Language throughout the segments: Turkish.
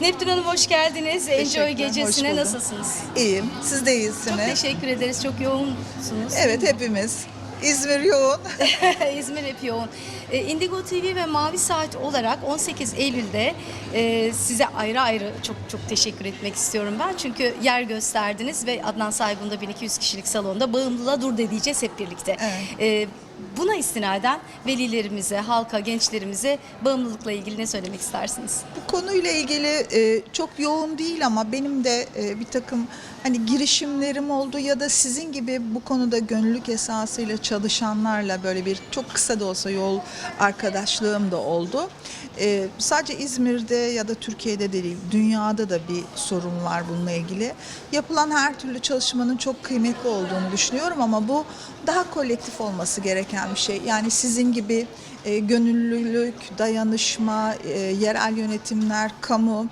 Neptün Hanım hoş geldiniz. Enjoy gecesine hoş buldum. nasılsınız? İyiyim. Siz de iyisiniz. Çok teşekkür ederiz. Çok yoğunsunuz. Evet hepimiz. İzmir yoğun. İzmir hep yoğun. E, Indigo TV ve Mavi Saat olarak 18 Eylül'de e, size ayrı ayrı çok çok teşekkür etmek istiyorum ben. Çünkü yer gösterdiniz ve Adnan Saygun'da 1200 kişilik salonda bağımlılığa dur de diyeceğiz hep birlikte. Evet. E, buna istinaden velilerimize, halka, gençlerimize bağımlılıkla ilgili ne söylemek istersiniz? Bu konuyla ilgili e, çok yoğun değil ama benim de e, bir takım hani girişimlerim oldu ya da sizin gibi bu konuda gönüllülük esasıyla çalışanlarla böyle bir çok kısa da olsa yol arkadaşlığım da oldu. E, sadece İzmir'de ya da Türkiye'de de değil, dünyada da bir sorun var bununla ilgili. Yapılan her türlü çalışmanın çok kıymetli olduğunu düşünüyorum ama bu daha kolektif olması gereken bir şey. Yani sizin gibi e, gönüllülük, dayanışma, e, yerel yönetimler, kamu,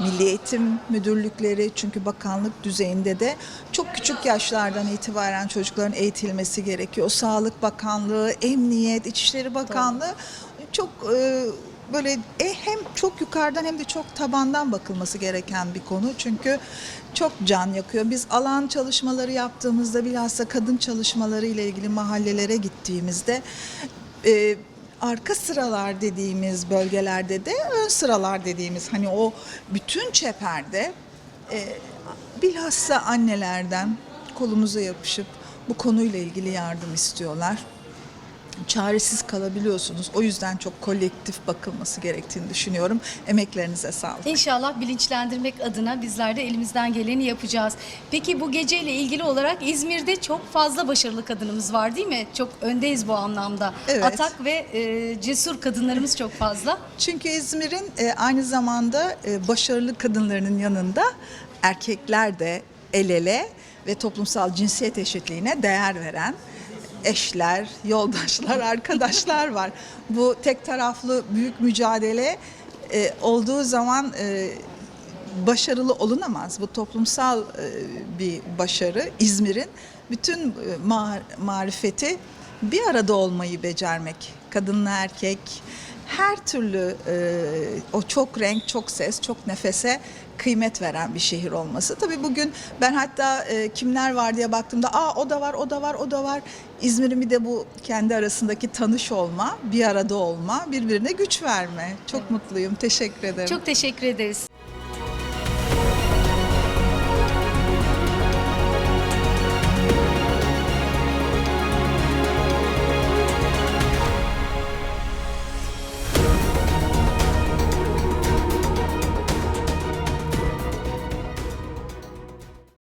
milli eğitim müdürlükleri çünkü bakanlık düzeyinde de çok küçük yaşlardan itibaren çocukların eğitilmesi gerekiyor. Sağlık Bakanlığı, Emniyet, İçişleri Bakanlığı çok e, böyle e, hem çok yukarıdan hem de çok tabandan bakılması gereken bir konu. Çünkü çok can yakıyor. Biz alan çalışmaları yaptığımızda bilhassa kadın çalışmaları ile ilgili mahallelere gittiğimizde e, arka sıralar dediğimiz bölgelerde de ön sıralar dediğimiz hani o bütün çeperde e, bilhassa annelerden kolumuza yapışıp bu konuyla ilgili yardım istiyorlar. Çaresiz kalabiliyorsunuz. O yüzden çok kolektif bakılması gerektiğini düşünüyorum. Emeklerinize sağlık. İnşallah bilinçlendirmek adına bizler de elimizden geleni yapacağız. Peki bu geceyle ilgili olarak İzmir'de çok fazla başarılı kadınımız var değil mi? Çok öndeyiz bu anlamda. Evet. Atak ve e, cesur kadınlarımız çok fazla. Çünkü İzmir'in e, aynı zamanda e, başarılı kadınlarının yanında erkekler de el ele ve toplumsal cinsiyet eşitliğine değer veren eşler, yoldaşlar, arkadaşlar var. Bu tek taraflı büyük mücadele e, olduğu zaman e, başarılı olunamaz. Bu toplumsal e, bir başarı. İzmir'in bütün e, ma- marifeti bir arada olmayı becermek. Kadınla erkek her türlü e, o çok renk, çok ses, çok nefese kıymet veren bir şehir olması. Tabii bugün ben hatta e, kimler var diye baktığımda aa o da var, o da var, o da var. İzmir'in bir de bu kendi arasındaki tanış olma, bir arada olma, birbirine güç verme. Çok mutluyum. Teşekkür ederim. Çok teşekkür ederiz.